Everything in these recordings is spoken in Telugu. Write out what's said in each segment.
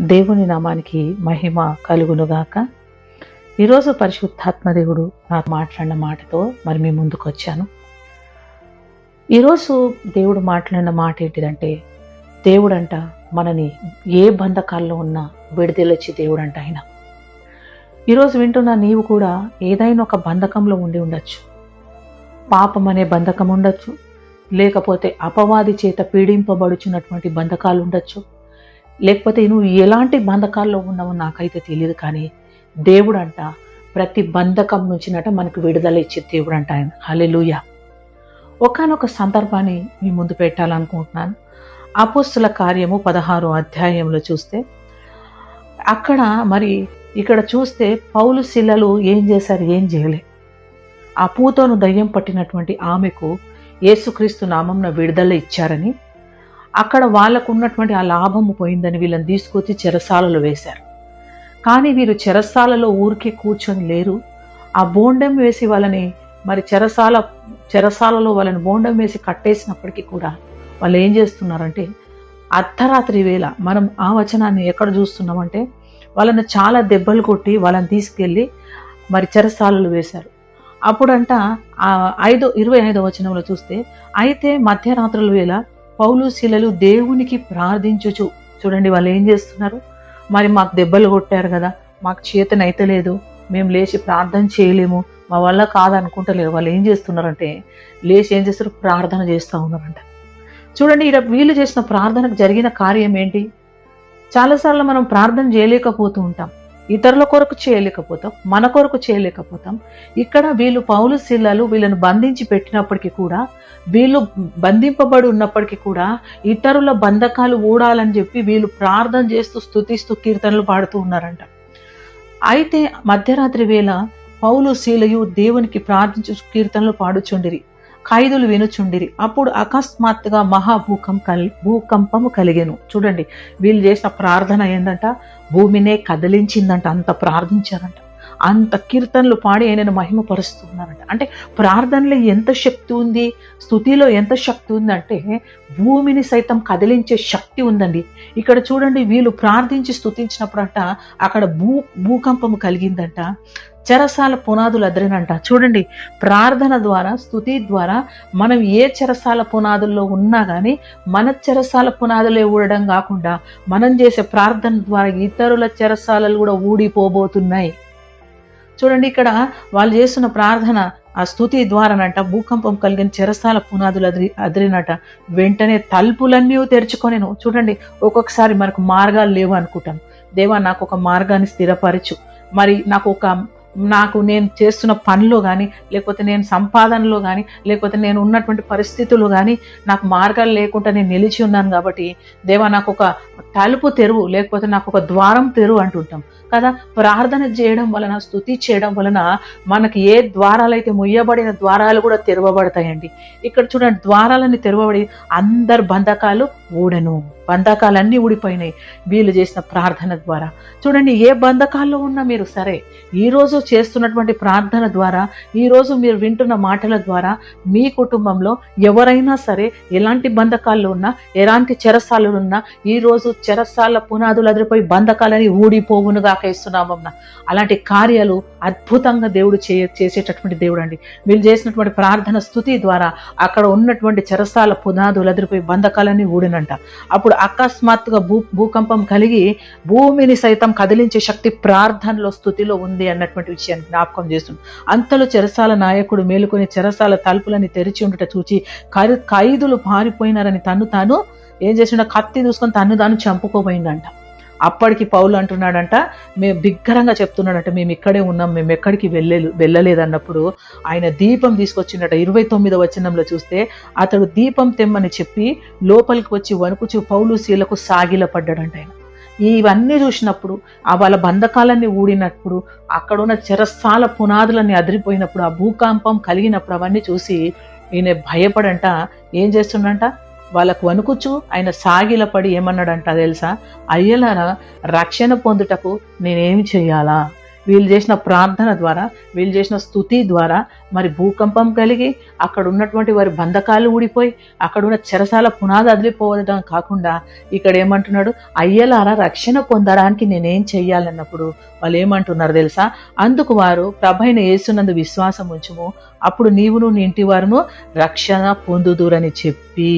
దేవుని నామానికి మహిమ కలుగునుగాక. ఈరోజు పరిశుద్ధాత్మ దేవుడు నాకు మాట్లాడిన మాటతో మరి మీ ముందుకు వచ్చాను. ఈరోజు దేవుడు మాట్లాడిన మాట ఏంటిదంటే దేవుడంట మనని ఏ బంధకాల్లో ఉన్నా విడుదలొచ్చి దేవుడంట ఆయన. ఈరోజు వింటున్న నీవు కూడా ఏదైనా ఒక బంధకంలో ఉండి ఉండొచ్చు. పాపం అనే బంధకం ఉండొచ్చు. లేకపోతే అపవాది చేత పీడింపబడుచున్నటువంటి బంధకాలు ఉండొచ్చు. లేకపోతే నువ్వు ఎలాంటి బంధకాల్లో ఉన్నావో నాకైతే తెలియదు కానీ దేవుడు అంట ప్రతి బంధకం నుంచినట మనకు విడుదల ఇచ్చే దేవుడు అంట ఆయన. హలెలుయ ఒకనొక సందర్భాన్ని మీ ముందు పెట్టాలనుకుంటున్నాను. అపోస్తుల కార్యము పదహారు అధ్యాయంలో చూస్తే అక్కడ మరి ఇక్కడ చూస్తే పౌలు శిలలు ఏం చేశారు ఏం చేయలే. ఆ పూతోను దయ్యం పట్టినటువంటి ఆమెకు యేసుక్రీస్తు నామంన విడుదల ఇచ్చారని అక్కడ వాళ్ళకు ఉన్నటువంటి ఆ లాభము పోయిందని వీళ్ళని తీసుకొచ్చి చెరసాలలో వేశారు. కానీ వీరు చెరసాలలో ఊరికే కూర్చొని లేరు. ఆ బోండం వేసి వాళ్ళని మరి చెరసాల చెరసాలలో వాళ్ళని బోండం వేసి కట్టేసినప్పటికీ కూడా వాళ్ళు ఏం చేస్తున్నారంటే అర్ధరాత్రి వేళ మనం ఆ వచనాన్ని ఎక్కడ చూస్తున్నామంటే వాళ్ళని చాలా దెబ్బలు కొట్టి వాళ్ళని తీసుకెళ్ళి మరి చెరసాలలు వేశారు. అప్పుడంట ఐదో ఇరవై ఐదో వచనంలో చూస్తే అయితే మధ్యరాత్రుల వేళ పౌలు శిలలు దేవునికి ప్రార్థించుచు. చూడండి వాళ్ళు ఏం చేస్తున్నారు? మరి మాకు దెబ్బలు కొట్టారు కదా మాకు చేతనైతే లేదు మేము లేచి ప్రార్థన చేయలేము మా వల్ల కాదనుకుంటలేరు. వాళ్ళు ఏం చేస్తున్నారంటే లేచి ఏం చేస్తారు? ప్రార్థన చేస్తూ ఉన్నారంట. చూడండి ఇక్కడ వీళ్ళు చేసిన ప్రార్థనకు జరిగిన కార్యం ఏంటి? చాలాసార్లు మనం ప్రార్థన చేయలేకపోతూ ఉంటాం. ఇతరుల కొరకు చేయలేకపోతాం మన కొరకు చేయలేకపోతాం. ఇక్కడ వీళ్ళు పౌలు శిల్లలు వీళ్ళను బంధించి పెట్టినప్పటికీ కూడా వీళ్ళు బంధింపబడి ఉన్నప్పటికీ కూడా ఇతరుల బంధకాలు ఊడాలని చెప్పి వీళ్ళు ప్రార్థన చేస్తూ స్థుతిస్తూ కీర్తనలు పాడుతూ ఉన్నారంట. అయితే మధ్యరాత్రి వేళ పౌలు శీలయు దేవునికి ప్రార్థించు కీర్తనలు పాడుచుండిరి. ఖైదులు వినుచుండిరి. అప్పుడు అకస్మాత్తుగా మహాభూకం కలి భూకంపము కలిగెను. చూడండి వీళ్ళు చేసిన ప్రార్థన ఏంటంట భూమినే కదిలించిందంట అంత ప్రార్థించారంట. అంత కీర్తనలు పాడి ఆయనను మహిమపరుస్తున్నారంట. అంటే ప్రార్థనలో ఎంత శక్తి ఉంది? స్థుతిలో ఎంత శక్తి ఉందంటే భూమిని సైతం కదిలించే శక్తి ఉందండి. ఇక్కడ చూడండి వీళ్ళు ప్రార్థించి స్థుతించినప్పుడంట అక్కడ భూ భూకంపము కలిగిందంట. చెరసాల పునాదులు అదిరినంట. చూడండి ప్రార్థన ద్వారా స్థుతి ద్వారా మనం ఏ చెరసాల పునాదుల్లో ఉన్నా కానీ మన చెరసాల పునాదులే ఊడడం కాకుండా మనం చేసే ప్రార్థన ద్వారా ఇతరుల చెరసాలలు కూడా ఊడిపోబోతున్నాయి. చూడండి ఇక్కడ వాళ్ళు చేస్తున్న ప్రార్థన ఆ స్థుతి ద్వారానంట భూకంపం కలిగిన చెరసాల పునాదులు అదిరి అదిరినట. వెంటనే తలుపులన్నీ తెరుచుకొనేను. చూడండి ఒక్కొక్కసారి మనకు మార్గాలు లేవు అనుకుంటాం. దేవా నాకు ఒక మార్గాన్ని స్థిరపరచు. మరి నాకు ఒక నాకు నేను చేస్తున్న పనిలో కానీ లేకపోతే నేను సంపాదనలో కానీ లేకపోతే నేను ఉన్నటువంటి పరిస్థితులు కానీ నాకు మార్గాలు లేకుండా నేను నిలిచి ఉన్నాను కాబట్టి దేవా నాకు ఒక తలుపు తెరువు లేకపోతే నాకు ఒక ద్వారం తెరువు అంటుంటాం. కదా? ప్రార్థన చేయడం వలన స్థుతి చేయడం వలన మనకి ఏ ద్వారాలు అయితే ముయ్యబడిన ద్వారాలు కూడా తెరవబడతాయండి. ఇక్కడ చూడండి ద్వారాలని తెరవబడి అందరు బంధకాలు ఊడను. బంధకాలన్నీ ఊడిపోయినాయి. వీళ్ళు చేసిన ప్రార్థన ద్వారా. చూడండి ఏ బంధకాల్లో ఉన్నా మీరు సరే ఈరోజు చేస్తున్నటువంటి ప్రార్థన ద్వారా ఈరోజు మీరు వింటున్న మాటల ద్వారా మీ కుటుంబంలో ఎవరైనా సరే ఎలాంటి బంధకాల్లో ఉన్నా ఎలాంటి చెరసాలు ఉన్నా ఈరోజు చెరసాల పునాదులు అదిరిపోయి బంధకాలని ఊడిపోవునుగా ఇస్తున్నామన్న అలాంటి కార్యాలు అద్భుతంగా దేవుడు చే చేసేటటువంటి దేవుడు అండి వీళ్ళు చేసినటువంటి ప్రార్థన స్థుతి ద్వారా అక్కడ ఉన్నటువంటి చెరసాల పునాదులు అదిరిపోయి బంధకాలన్నీ ఊడినంట. అప్పుడు అకస్మాత్తుగా భూ భూకంపం కలిగి భూమిని సైతం కదిలించే శక్తి ప్రార్థనలో స్థుతిలో ఉంది అన్నటువంటి విషయాన్ని జ్ఞాపకం చేస్తుంది. అంతలో చెరసాల నాయకుడు మేలుకొని చెరసాల తలుపులని తెరిచి ఉండట చూచి ఖైదులు పారిపోయినారని తను తాను ఏం చేసిండో? కత్తి చూసుకొని తను తాను చంపుకోబోయిందంట. అప్పటికి పౌలు అంటున్నాడంట మేము బిగ్గరంగా చెప్తున్నాడంట మేము ఇక్కడే ఉన్నాం మేము ఎక్కడికి వెళ్ళలేదు వెళ్ళలేదన్నప్పుడు ఆయన దీపం తీసుకొచ్చిండట. ఇరవై తొమ్మిదో వచనంలో చూస్తే అతడు దీపం తెమ్మని చెప్పి లోపలికి వచ్చి వణుకుచు పౌలు శీలకు సాగిల పడ్డాడంట ఆయన. ఇవన్నీ చూసినప్పుడు ఆ వాళ్ళ బంధకాలన్నీ ఊడినప్పుడు అక్కడున్న చెరసాల పునాదులన్నీ అదిరిపోయినప్పుడు ఆ భూకంపం కలిగినప్పుడు అవన్నీ చూసి ఈయన భయపడంట ఏం చేస్తుండంట? వాళ్ళకు వణుకుచు ఆయన సాగిలపడి ఏమన్నాడంట తెలుసా? అయ్యలారా రక్షణ పొందుటకు నేనేమి చేయాలా? వీళ్ళు చేసిన ప్రార్థన ద్వారా వీళ్ళు చేసిన స్థుతి ద్వారా మరి భూకంపం కలిగి అక్కడ ఉన్నటువంటి వారి బంధకాలు ఊడిపోయి అక్కడ ఉన్న చెరసాల పునాది అదిలిపోవడం కాకుండా ఇక్కడ ఏమంటున్నాడు అయ్యలారా రక్షణ పొందడానికి నేనేం చెయ్యాలన్నప్పుడు వాళ్ళు ఏమంటున్నారు తెలుసా? అందుకు వారు ప్రభైన యేసునందు విశ్వాసం ఉంచుము అప్పుడు నీవును నీ ఇంటి వారును రక్షణ పొందుదురని చెప్పి.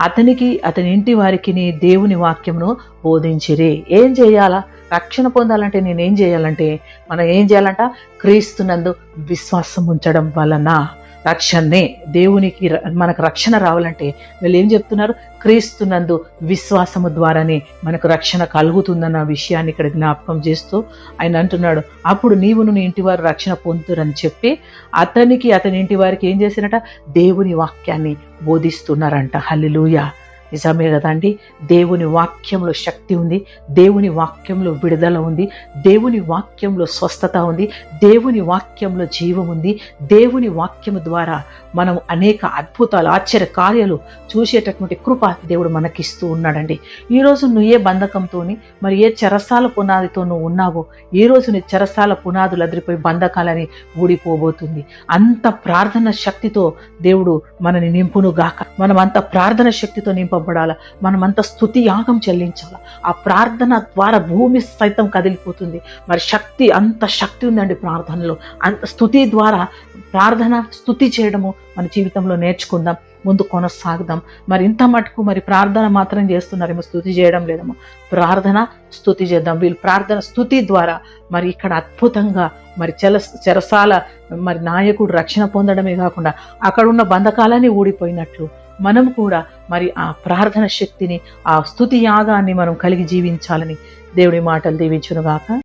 అతనికి అతని ఇంటి వారికి నీ దేవుని వాక్యమును బోధించిరి. ఏం చేయాలా? రక్షణ పొందాలంటే నేనేం చేయాలంటే మనం ఏం చేయాలంట? క్రీస్తునందు విశ్వాసం ఉంచడం వలన. రక్షణే. దేవునికి ర- మనకు రక్షణ రావాలంటే వీళ్ళు ఏం చెప్తున్నారు? క్రీస్తునందు విశ్వాసము ద్వారానే మనకు రక్షణ కలుగుతుందన్న విషయాన్ని ఇక్కడ జ్ఞాపకం చేస్తూ ఆయన అంటున్నాడు అప్పుడు నీవును నీ ఇంటి వారు రక్షణ పొందుతురని చెప్పి అతనికి అతని ఇంటి వారికి ఏం చేసినట దేవుని వాక్యాన్ని బోధిస్తున్నారంట. హల్లెలూయా. నిజమే కదండి? దేవుని వాక్యంలో శక్తి ఉంది దేవుని వాక్యంలో విడుదల ఉంది దేవుని వాక్యంలో స్వస్థత ఉంది దేవుని వాక్యంలో జీవం ఉంది దేవుని వాక్యము ద్వారా మనం అనేక అద్భుతాలు ఆశ్చర్య కార్యాలు చూసేటటువంటి కృప దేవుడు మనకిస్తూ ఉన్నాడండి. ఈరోజు నువ్వు ఏ బంధకంతోని మరి ఏ చెరసాల పునాదితో నువ్వు ఉన్నావో ఈ నీ చెరసాల పునాదులు అదిరిపోయి బంధకాలని ఊడిపోబోతుంది. అంత ప్రార్థన శక్తితో దేవుడు మనని నింపును గాక మనం అంత ప్రార్థన శక్తితో నింప మనం అంత స్థుతి యాగం చెల్లించాలా? ఆ ప్రార్థన ద్వారా భూమి సైతం కదిలిపోతుంది. మరి శక్తి అంత శక్తి ఉందండి ప్రార్థనలో. అంత స్థుతి ద్వారా ప్రార్థన స్థుతి చేయడము మన జీవితంలో నేర్చుకుందాం ముందు కొనసాగుదాం. మరి ఇంత మటుకు మరి ప్రార్థన మాత్రం చేస్తున్నారేమో స్థుతి చేయడం లేదేమో. ప్రార్థన స్థుతి చేద్దాం. వీళ్ళు ప్రార్థన స్థుతి ద్వారా మరి ఇక్కడ అద్భుతంగా మరి చెల చెరసాల మరి నాయకుడు రక్షణ పొందడమే కాకుండా అక్కడ ఉన్న బంధకాలని ఊడిపోయినట్లు మనం కూడా మరి ఆ ప్రార్థన శక్తిని ఆ స్థుతి యాగాన్ని మనం కలిగి జీవించాలని దేవుడి మాటలు దీవించునుగాక.